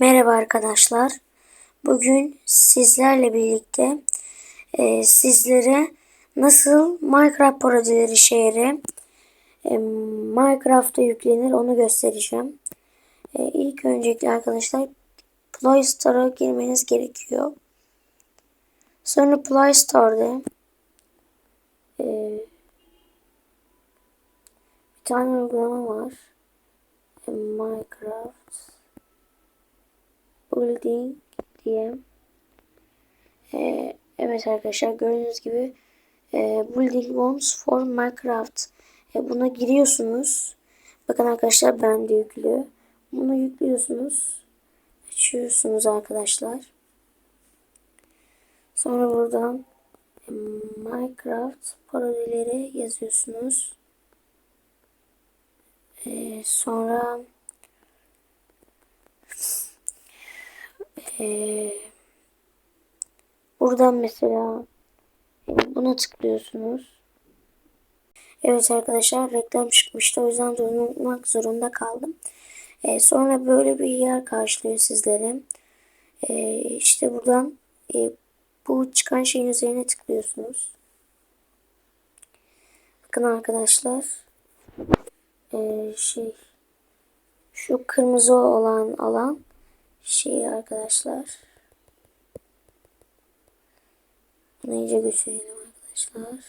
Merhaba arkadaşlar. Bugün sizlerle birlikte e, sizlere nasıl Minecraft parodileri şehri e, Minecraft'a yüklenir onu göstereceğim. E, ilk öncelikle arkadaşlar Play Store'a girmeniz gerekiyor. Sonra Play Store'da e, bir tane uygulama var. E, Minecraft building diye. Ee, evet arkadaşlar gördüğünüz gibi e, building homes for Minecraft. E, buna giriyorsunuz. Bakın arkadaşlar ben de yüklü. Bunu yüklüyorsunuz. Açıyorsunuz arkadaşlar. Sonra buradan e, Minecraft parodileri yazıyorsunuz. E, sonra Ee, buradan mesela buna tıklıyorsunuz. Evet arkadaşlar reklam çıkmıştı. O yüzden durdurmak zorunda kaldım. Ee, sonra böyle bir yer karşılıyor sizlere. Ee, işte buradan e, bu çıkan şeyin üzerine tıklıyorsunuz. Bakın arkadaşlar. Ee, şey şu kırmızı olan alan şey arkadaşlar. Bunu iyice götürelim arkadaşlar.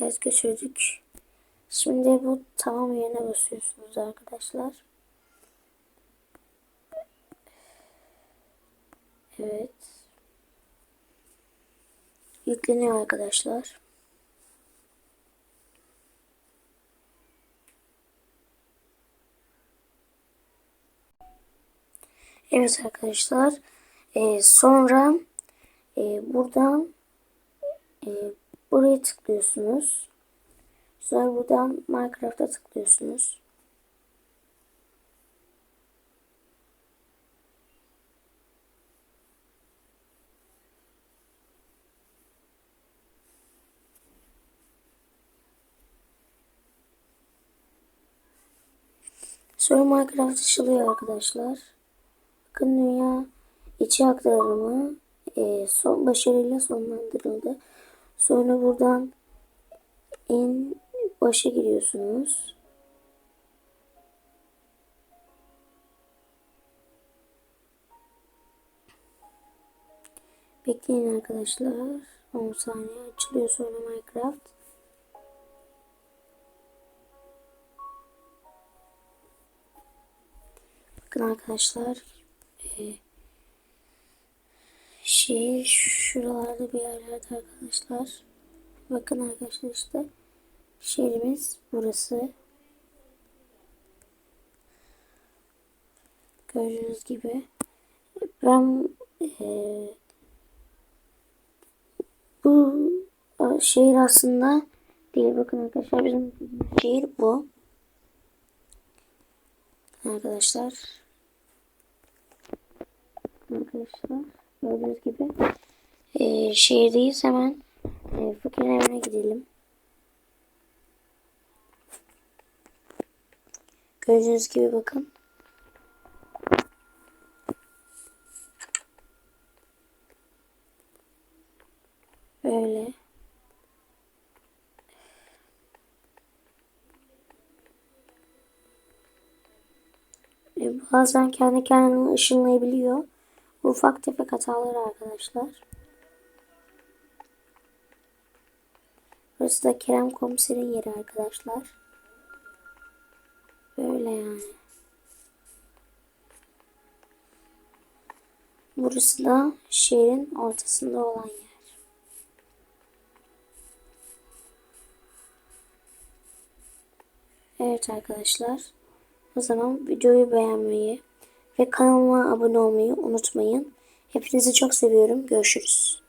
Evet götürdük. Şimdi bu tamam yerine basıyorsunuz arkadaşlar. Evet. Yükleniyor arkadaşlar. Evet arkadaşlar. Ee, sonra e, buradan e, buraya tıklıyorsunuz. Sonra buradan Minecraft'a tıklıyorsunuz. Sonra Minecraft açılıyor arkadaşlar. Bakın dünya içi aktarımı e, son başarıyla sonlandırıldı. Sonra buradan en başa giriyorsunuz. Bekleyin arkadaşlar. 10 saniye açılıyor sonra Minecraft. Bakın arkadaşlar. Şey şuralarda bir yerlerde arkadaşlar. Bakın arkadaşlar işte şehrimiz burası. Gördüğünüz gibi ben e, bu şehir aslında değil. Bakın arkadaşlar bizim şehir bu. Arkadaşlar arkadaşlar gördüğünüz gibi e, şehirdeyiz hemen e, fakirin evine gidelim. Gördüğünüz gibi bakın. Böyle. E, bazen kendi kendine ışınlayabiliyor. Bu ufak tefek hatalar arkadaşlar. Burası da Kerem komiserin yeri arkadaşlar. Böyle yani. Burası da şehrin ortasında olan yer. Evet arkadaşlar. O zaman videoyu beğenmeyi ve kanalıma abone olmayı unutmayın. Hepinizi çok seviyorum. Görüşürüz.